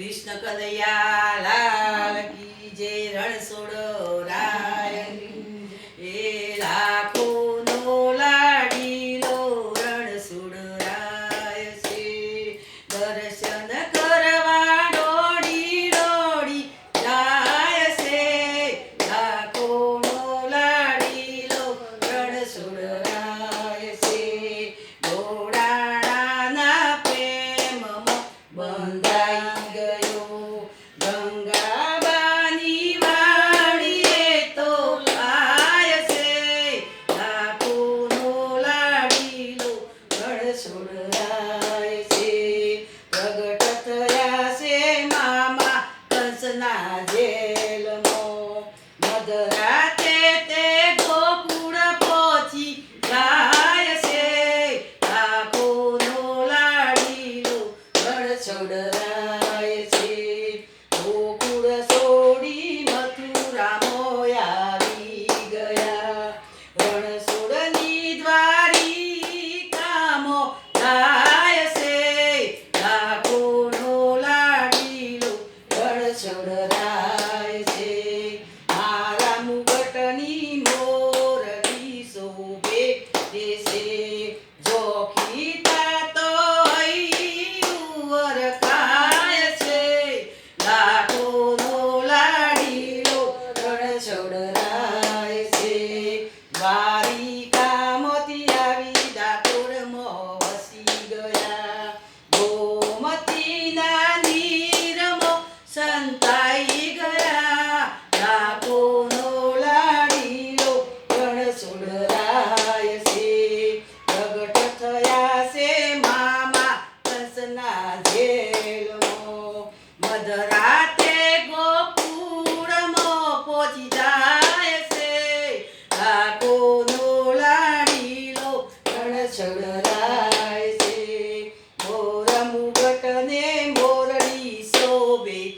કૃષ્ણ કનૈયા લાલ કી જય રણછોડો રાયની ગણછોડરાય છે. પ્રગટ થયા છે મામા કંસના જેલમાં મધરાતે તે ગોકુળ પહોંચી જાય છે. લાખોનો લાડીલો ગણછોડરાય છે ગોકુળ છોડી મથુરામાં આવી ગયા રણછોડની દ્વારિકામાં જાય છે લાખોનો લાડીલો ગણછોડરાય છે. મારા મુગટની મોરલી શોભે છે જોખીતા છે. લાખોનો લાડીલો ગણછોડરાય સંતાઈ ગયા લાખોનો લાડીલો ગણછોડરાય છે. પ્રગટ થયા છે મામા કંસના જેલમાં મધરાતે ગોકુળમાં પહોંચી જાય છે લાખોનો લાડીલો ગણછોડરાય છે.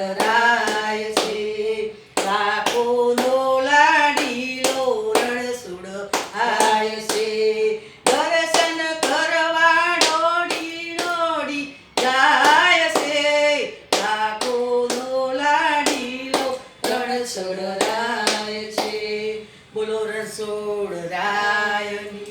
રણછોડરાય છે. લાખોનો લાડીલો રણછોડરાય છે. દર્શન કરવા દોડી દોડી જાય છે. લાખોનો લાડીલો રણછોડરાય છે. બોલો રણછોડરાયની